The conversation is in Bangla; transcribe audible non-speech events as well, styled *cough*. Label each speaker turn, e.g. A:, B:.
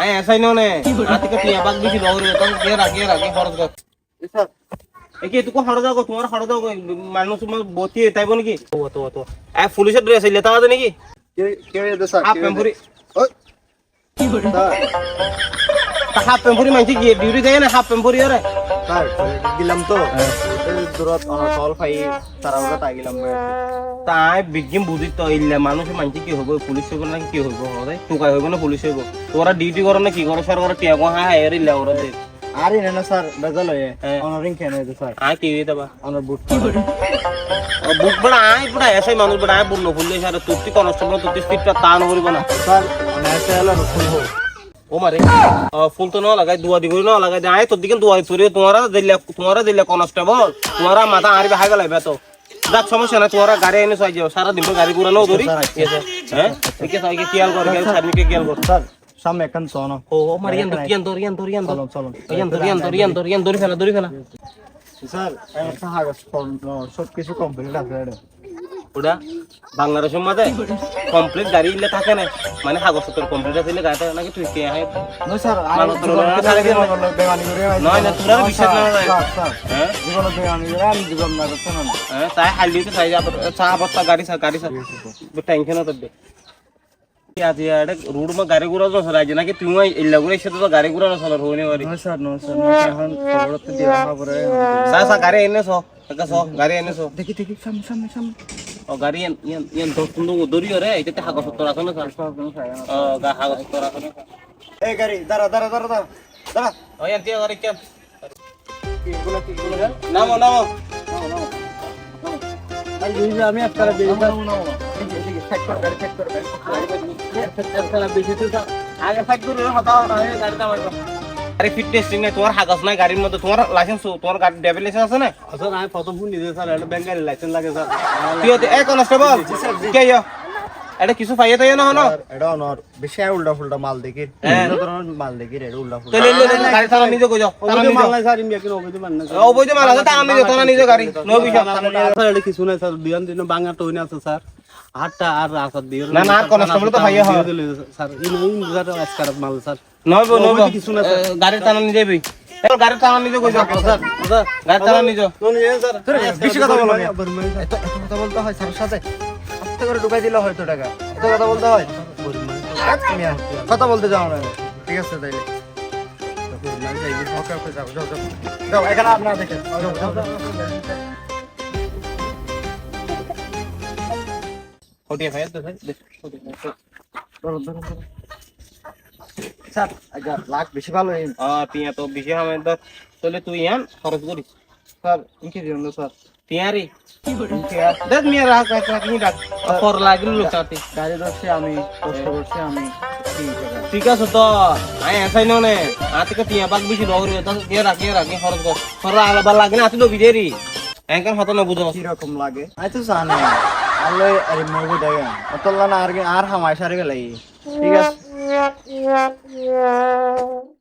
A: আয় এসাই নে। আজকে তুই বাগ দিছি দৌড়ে তখন কে রাখে রাখে খরচ কর।
B: স্যার।
A: একে তুকো হড় যাও তোমার হড় যাও মানুষ তোমার বতি তাইব নাকি? ও তো তো এ পুলিশের ড্রেস আইলে তা আছে নাকি?
B: কে কে দে স্যার
A: হাফ পেম্পুরি
B: ওই। তা
A: হাফ পেমপুরি মানছি গিয়ে ডিউটি যায় না হাফ পেমপুরি রে
B: স্যার গেলাম তো। এই দূরত অনসল ফাই তারা ওরা তাই গেলাম
A: তাই বিজ্ঞান বুঝি তো ইল্লে মানুষ মানছি কি হইব পুলিশ হইব না কি হইব হবে টুকাই হইব না পুলিশ হইব তোরা ডিউটি করো না কি করো স্যার ওরা টিয়া কো হ্যাঁ এর ইল্লে ওরা দে।
B: আরে না স্যার বেজাল হয়ে।
A: হ্যাঁ।
B: অনারিং কেন দে স্যার
A: আয় কি দেবা
B: অনার বুট
A: বুক বড় আয় বড় এসাই মানুষ বড় আয় বুনো ফুললে স্যার তুই কনস্টেবল তুই স্পিডটা টান করিব না।
B: স্যার অনায়াসে হলো ফুল হোক
A: ও মারে ফুল তো ন লাগাই দুয়া দি করে ন লাগাই দে। আয় তোর দিকে দুয়া তোরে তোমারা দিলে তোমারা দিলে কনস্টেবল তোমারা মাথা আরবে হাই গেলাই বেতো যাক সমস্যা না তোমারা গাড়ি এনে চাই যাও। সারা দিন তো গাড়ি ঘুরানো ধরি ঠিক আছে হ্যাঁ? ঠিক আছে আগে খেয়াল কর খেয়াল সার্মিকে খেয়াল কর।
B: স্যার সামনে একখান চন
A: ও ও মারি ইয়ান ইয়ান দর ইয়ান দর ইয়ান দর
B: চলুন চলুন।
A: ইয়ান দর ইয়ান দর ইয়ান দর ফেলা দরি ফেলা।
B: স্যার একটা কাগজ সব কিছু কমপ্লিট আছে
A: ওটা বাংলাদেশের মাঝে কমপ্লিট গাড়ি ইলে থাকে না মানে কাগজ পত্র কমপ্লিট আছে ইলে গাড়ি থাকে নাকি তুই কে হয়
B: স্যার। বেমানি করে
A: নয় না, তোরা বিশ্বাস না।
B: স্যার স্যার
A: হ্যাঁ?
B: জীবনে বেমানি করে আমি জীবন না করতে না
A: হ্যাঁ তাই তো চা বস্তা গাড়ি চা গাড়ি টেনশন তো দে আজি আরে রোড মে গাড়ি ঘোড়া তো চলাই নাকি তুমি ইল্লা ঘুরে এসে তো গাড়ি ঘোড়া না চলার হইনি পারি
B: নমস্কার নমস্কার নমস্কার এখন দিয়া খবরে
A: গাড়ি গাড়ি ছ
B: দেখি দেখি সামনে সামনে সামনে।
A: ও গাড়ি ইয়ান ইয়ান দশ তুন্দু দরি রে এটা কাগজ পত্র আছে না ও গা কাগজ পত্র আছে না
B: এই গাড়ি দাঁড়া দাঁড়া দাঁড়া দাঁড়া দাঁড়া।
A: ও ইয়ান তিয়া গাড়ি কেন? নামো নামো।
B: আমি একটা দিয়ে
A: আগে ফাইট করে হতাও না গাড়িটা মারবো আরে ফিট টেস্টিং নাই তোমার কাগজ নাই গাড়ির মধ্যে তোমার লাইসেন্স তোমার গাড়ি ড্রাইভিং লাইসেন্স আছে না?
B: স্যার আমি প্রথম ফোন দিতে স্যার এটা ব্যাংকের লাইসেন্স লাগে স্যার।
A: কি হতে? এ কনস্টেবল কে ইয়া এটা কিছু পাইয়ে তাই না হনো
B: এটা অনর বেশি উল্টা ফুলটা মাল দেখি।
A: হ্যাঁ।
B: মাল দেখি এটা উল্টা ফুলটা
A: তাহলে লে গাড়ি তারা নিজে কই যাও তারা নিজে।
B: মাল নাই স্যার ইন্ডিয়া কিনো অবৈধ মান না
A: অবৈধ মাল আছে তারা নিজে তারা নিজে গাড়ি নো বিষয়
B: স্যার এটা কিছু নাই স্যার দিয়ান দিন বাংলা টইন আছে স্যার। আটটা আর আসার দিয়ে
A: না, না, আর constable তো ভাইয়া হয়।
B: স্যার। ইন ইন যারা আজকার মাল স্যার।
A: নইব নইব
B: কিছু না,
A: গাড়ি তারা নিজে বই গাড়ি তারা নিজে কই যাও
B: স্যার স্যার।
A: গাড়ি তারা নিজে
B: বেশি কথা বলো এত এত কথা বলতে হয় স্যারের সাথে? আস্তে করে ঢুকাই দিলে হয়তো টাকা। এত কথা বলতে হয়? কথা বলতে যাও না। ঠিক আছে তাইলে। যাও এখানে আপনারা দেখেন।
A: তো।
B: স্যার আচ্ছা লাখ বেশি ভালো এই
A: তো বেশি হামে তো তাহলে তুই ইয়ান খরচ করিস।
B: স্যার ইনকে দিন স্যার।
A: তিয়ারি দেখ মিয়া রাখ রাখ রাখ রাখ পর লাগিল লোক চাতি
B: গাড়ি ধরছি আমি কষ্ট করছি আমি ঠিক আছে।
A: তো। আই এসাই নে। আতিকে তিয়া বাগ বেশি দৌড়ি তো কে রাখ কে রাখ খরচ কর। খরচ আলাদা লাগে না আতি তো বিদেরি। এঙ্কার হতো না বুঝো
B: কীরকম লাগে? আমি তো জানি আল্লাহ আরে মগু দেখে। অতলা না আর আর হামায় সারে গেলাই ঠিক আছে। *laughs*